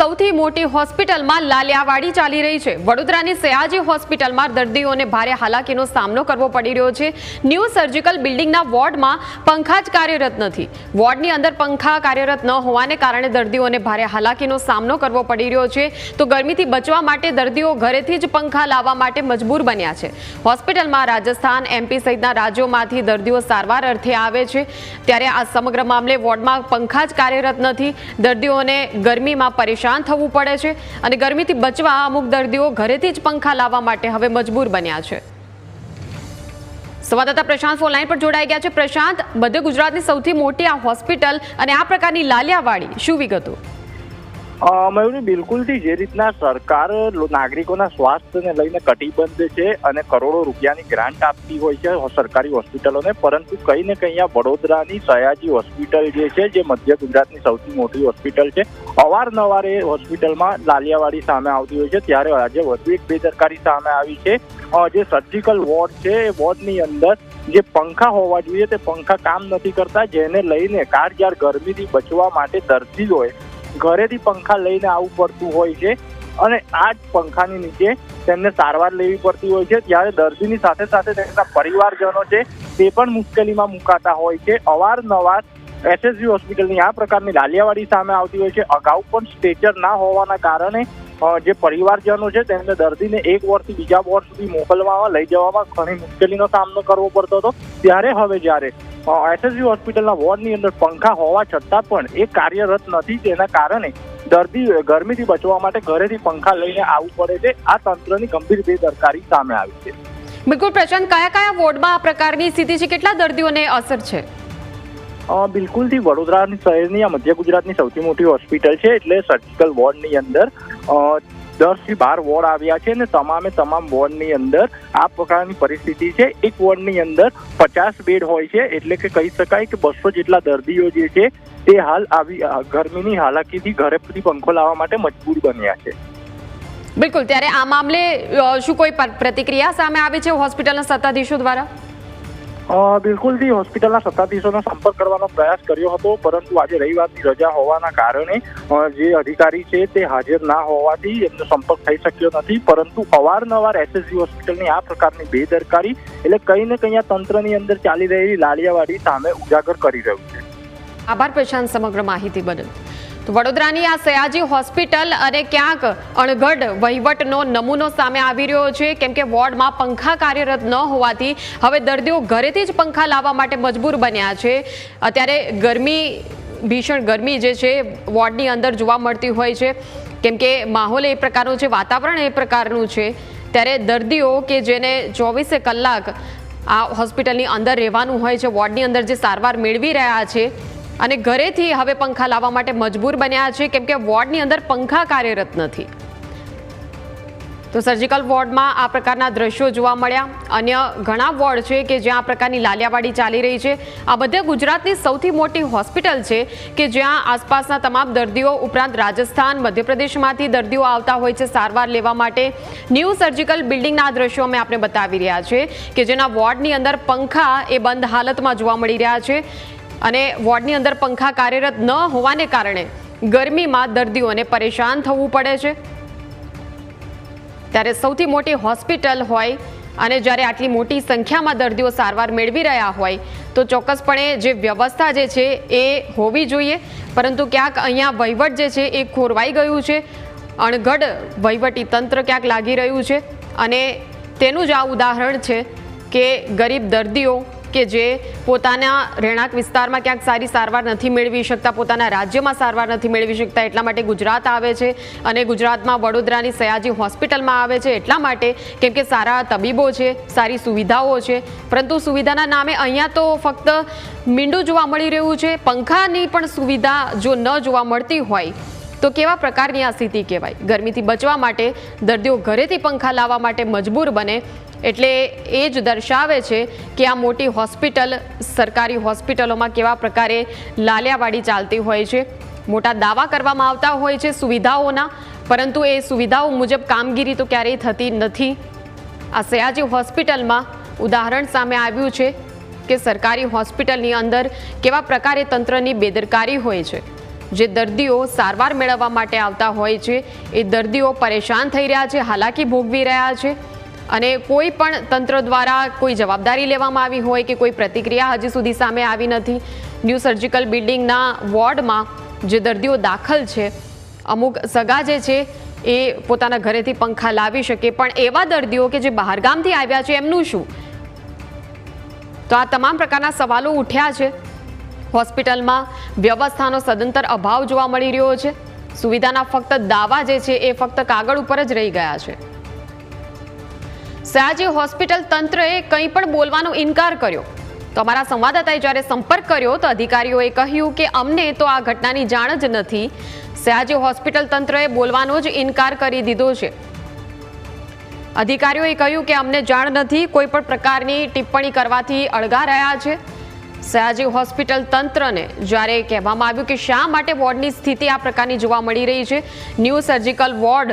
સૌથી મોટી હોસ્પિટલમાં લાલિયાવાડી ચાલી રહી છે. વડોદરાની સયાજી હોસ્પિટલમાં દર્દીઓને ભારે હાલાકીનો સામનો કરવો પડી રહ્યો છે. ન્યૂ સર્જિકલ બિલ્ડિંગના વોર્ડમાં પંખા જ કાર્યરત નથી. વોર્ડની અંદર પંખા કાર્યરત ન હોવાને કારણે દર્દીઓને ભારે હાલાકીનો સામનો કરવો પડી રહ્યો છે. તો ગરમીથી બચવા માટે દર્દીઓ ઘરેથી જ પંખા લાવવા માટે મજબૂર બન્યા છે. હોસ્પિટલમાં રાજસ્થાન, એમપી સહિતના રાજ્યોમાંથી દર્દીઓ સારવાર અર્થે આવે છે. ત્યારે આ સમગ્ર મામલે વોર્ડમાં પંખા જ કાર્યરત નથી. દર્દીઓને ગરમીમાં પરેશાન થવું પડે છે અને ગરમીથી બચવા અમુક દર્દીઓ ઘરેથી જ પંખા લાવવા માટે હવે મજબૂર બન્યા છે. સંવાદદાતા પ્રશાંત ફોનલાઈન પર જોડાઈ ગયા છે. પ્રશાંત મધ્ય ગુજરાતની સૌથી મોટી આ હોસ્પિટલ અને આ પ્રકારની લાલિયાવાડી શું વિગતો? મયુરી, બિલકુલથી જે રીતના સરકાર નાગરિકોના સ્વાસ્થ્યને લઈને કટિબદ્ધ છે અને કરોડો રૂપિયાની ગ્રાન્ટ આપતી હોય છે સરકારી હોસ્પિટલોને, પરંતુ કંઈ ને કંઈ આ વડોદરાની સયાજી હોસ્પિટલ જે છે, જે મધ્ય ગુજરાતની સૌથી મોટી હોસ્પિટલ છે, અવારનવાર એ હોસ્પિટલમાં લાલિયાવાડી સામે આવતી હોય છે. ત્યારે આજે વધુ એક બેદરકારી સામે આવી છે. જે સર્જિકલ વોર્ડ છે, એ વોર્ડની અંદર જે પંખા હોવા જોઈએ, તે પંખા કામ નથી કરતા, જેને લઈને કાળઝાળ ગરમીથી બચવા માટે દર્દીઓએ ઘરેથી પંખા લઈને આવવું પડતું હોય છે અને આ જ પંખાની નીચે તેમને સારવાર લેવી પડતી હોય છે. ત્યારે દર્દીની સાથે સાથે તેમના પરિવારજનો છે તે પણ મુશ્કેલીમાં મુકાતા હોય છે. અવારનવાર એસએસજી હોસ્પિટલની આ પ્રકારની લાલિયાવાડી સામે આવતી હોય છે. અગાઉ પણ સ્ટ્રેચર ના હોવાના કારણે જે પરિવારજનો છે તેમને દર્દીને એક વોર્ડથી બીજા વોર્ડ સુધી મોકલવામાં લઈ જવામાં ઘણી મુશ્કેલીનો સામનો કરવો પડતો હતો. ત્યારે, હવે જ્યારે એસએસજી હોસ્પિટલના વોર્ડની અંદર પંખા હોવા છતાં પણ એ કાર્યરત નથી તેના કારણે દર્દી ગરમીથી બચવા માટે ઘરેથી પંખા લઈને આવવું પડે છે. આ તંત્રની ગંભીર બેદરકારી સામે આવી છે. બિલકુલ પ્રશાંત કયા કયા વોર્ડમાં આ પ્રકારની સ્થિતિ છે? કેટલા દર્દીઓને અસર છે? બિલકુલથી વડોદરાની શહેરની આ મધ્ય ગુજરાતની સૌથી મોટી હોસ્પિટલ છે. એટલે સર્જિકલ વોર્ડની અંદર દસથી બાર વોર્ડ આવ્યા છે અને તમામે તમામ વોર્ડની અંદર આ પ્રકારની પરિસ્થિતિ છે. એક વોર્ડની અંદર પચાસ બેડ હોય છે. એટલે કે કહી શકાય કે બસો જેટલા દર્દીઓ જે છે, તે હાલ આવી ગરમીની હાલાકીથી ઘરેથી પંખો લાવવા માટે મજબૂર બન્યા છે. બિલકુલ. ત્યારે આ મામલે શું કોઈ પ્રતિક્રિયા સામે આવી છે હોસ્પિટલના સત્તાધીશો દ્વારા? બિલકુલથી હોસ્પિટલના સત્તાધીશોનો સંપર્ક કરવાનો પ્રયાસ કર્યો હતો, પરંતુ આજે રવિવારની રજા હોવાના કારણે જે અધિકારી છે તે હાજર ના હોવાથી એમનો સંપર્ક થઈ શક્યો નથી, પરંતુ અવારનવાર એસએસજી હોસ્પિટલની આ પ્રકારની બેદરકારી એટલે કંઈ ને કંઈ આ તંત્રની અંદર ચાલી રહેલી લાલિયાવાડી સામે ઉજાગર કરી રહ્યું છે. આભાર પ્રશાંત, સમગ્ર માહિતી બદલ. વડોદરાની આ સયાજી હોસ્પિટલ અને ક્યાંક અણઘડ વહીવટનો નમૂનો સામે આવી રહ્યો છે. કેમ કે વોર્ડમાં પંખા કાર્યરત ન હોવાથી હવે દર્દીઓ ઘરેથી જ પંખા લાવવા માટે મજબૂર બન્યા છે. અત્યારે ગરમી, ભીષણ ગરમી જે છે વોર્ડની અંદર જોવા મળતી હોય છે. કેમ કે માહોલ એ પ્રકારનો છે, વાતાવરણ એ પ્રકારનું છે. ત્યારે દર્દીઓ કે જેને ચોવીસે કલાક આ હોસ્પિટલની અંદર રહેવાનું હોય છે, વોર્ડની અંદર જે સારવાર મેળવી રહ્યા છે અને ઘરેથી હવે પંખા લાવવા માટે મજબૂર બન્યા છે, કેમ કે વોર્ડની અંદર પંખા કાર્યરત નથી. તો સર્જિકલ વોર્ડમાં આ પ્રકારના દ્રશ્યો જોવા મળ્યા. અન્ય ઘણા વોર્ડ છે કે જ્યાં આ પ્રકારની લાલિયાવાડી ચાલી રહી છે. આ બધે ગુજરાતની સૌથી મોટી હોસ્પિટલ છે કે જ્યાં આસપાસના તમામ દર્દીઓ ઉપરાંત રાજસ્થાન, મધ્યપ્રદેશમાંથી દર્દીઓ આવતા હોય છે સારવાર લેવા માટે. ન્યૂ સર્જિકલ બિલ્ડિંગના દ્રશ્યો અમે આપને બતાવી રહ્યા છે કે જેના વોર્ડની અંદર પંખા એ બંધ હાલતમાં જોવા મળી રહ્યા છે. અને વોર્ડની અંદર પંખા કાર્યરત ન હોવાને કારણે ગરમીમાં દર્દીઓને પરેશાન થવું પડે છે. ત્યારે સૌથી મોટી હોસ્પિટલ હોય અને જ્યારે આટલી મોટી સંખ્યામાં દર્દીઓ સારવાર મેળવી રહ્યા હોય, તો ચોક્કસપણે જે વ્યવસ્થા જે છે એ હોવી જોઈએ. પરંતુ ક્યાંક અહીંયા વહીવટ જે છે એ ખોરવાઈ ગયું છે. અણઘડ વહીવટી તંત્ર ક્યાંક લાગી રહ્યું છે. અને તેનું જ આ ઉદાહરણ છે કે ગરીબ દર્દીઓ કે જે પોતાના રહેણાંક વિસ્તારમાં ક્યાંક સારી સારવાર નથી મેળવી શકતા, પોતાના રાજ્યમાં સારવાર નથી મેળવી શકતા, એટલા માટે ગુજરાત આવે છે અને ગુજરાતમાં વડોદરાની સયાજી હોસ્પિટલમાં આવે છે. એટલા માટે કેમ કે સારા તબીબો છે, સારી સુવિધાઓ છે, પરંતુ સુવિધાના નામે અહીંયા તો ફક્ત મીંડું જોવા મળી રહ્યું છે, પંખાની પણ સુવિધા જો ન જોવા મળતી હોય તો કેવા પ્રકારની આ સ્થિતિ કહેવાય? ગરમીથી બચવા માટે દર્દીઓ ઘરેથી પંખા લાવવા માટે મજબૂર બને એટલે એ જ દર્શાવે છે કે આ મોટી હોસ્પિટલ, સરકારી હોસ્પિટલોમાં કેવા પ્રકારે લાલિયાવાડી ચાલતી હોય છે. મોટા દાવા કરવામાં આવતા હોય છે સુવિધાઓના, પરંતુ એ સુવિધાઓ મુજબ કામગીરી તો ક્યારેય થતી નથી. આ સયાજી હોસ્પિટલમાં ઉદાહરણ સામે આવ્યું છે કે સરકારી હોસ્પિટલની અંદર કેવા પ્રકારે તંત્રની બેદરકારી હોય છે. જે દર્દીઓ સારવાર મેળવવા માટે આવતા હોય છે, એ દર્દીઓ પરેશાન થઈ રહ્યા છે, હાલાકી ભોગવી રહ્યા છે અને કોઈ પણ તંત્ર દ્વારા કોઈ જવાબદારી લેવામાં આવી હોય કે કોઈ પ્રતિક્રિયા હજી સુધી સામે આવી નથી. ન્યૂ સર્જિકલ બિલ્ડિંગના વોર્ડમાં જે દર્દીઓ દાખલ છે, અમુક સગા જે છે, એ પોતાના ઘરેથી પંખા લાવી શકે. પણ એવા દર્દીઓ કે જે બહારગામથી આવ્યા છે, એમનું શું? તો આ તમામ પ્રકારના સવાલો ઉઠ્યા છે. હોસ્પિટલમાં વ્યવસ્થાનો સદંતર અભાવ જોવા મળી રહ્યો છે. સુવિધાના ફક્ત દાવા જે છે એ ફક્ત કાગળ ઉપર જ રહી ગયા છે. સયાજી હોસ્પિટલ તંત્રએ કંઈ પણ બોલવાનો ઇનકાર કર્યો. તો અમારા સંવાદદાતાએ જ્યારે સંપર્ક કર્યો તો અધિકારીઓએ કહ્યું કે અમને તો આ ઘટનાની જાણ જ નથી. સયાજી હોસ્પિટલ તંત્રએ બોલવાનો જ ઇનકાર કરી દીધો છે. અધિકારીઓએ કહ્યું કે અમને જાણ નથી, કોઈ પણ પ્રકારની ટિપ્પણી કરવાથી અળગા રહ્યા છે. સયાજી હોસ્પિટલ તંત્રને જ્યારે કહેવામાં આવ્યું કે શા માટે વોર્ડની સ્થિતિ આ પ્રકારની જોવા મળી રહી છે, ન્યૂ સર્જિકલ વોર્ડ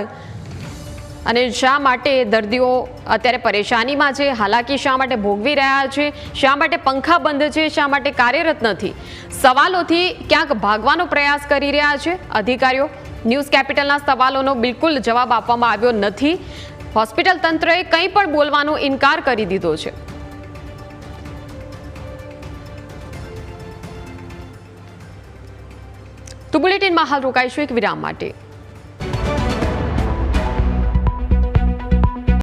અને શા માટે દર્દીઓ અત્યારે પરેશાનીમાં છે, હાલાકી શા માટે ભોગવી રહ્યા છે, શા માટે પંખા બંધ છે, શા માટે કાર્યરત નથી? સવાલોથી ક્યાંક ભાગવાનો પ્રયાસ કરી રહ્યા છે. અધિકારીઓ, ન્યૂઝ કેપિટલના સવાલોનો બિલકુલ જવાબ આપવામાં આવ્યો નથી. હોસ્પિટલ તંત્રએ કંઈ પણ બોલવાનો ઇનકાર કરી દીધો છે. તો બુલેટિનમાં હાલ રોકાઈશું એક વિરામ માટે.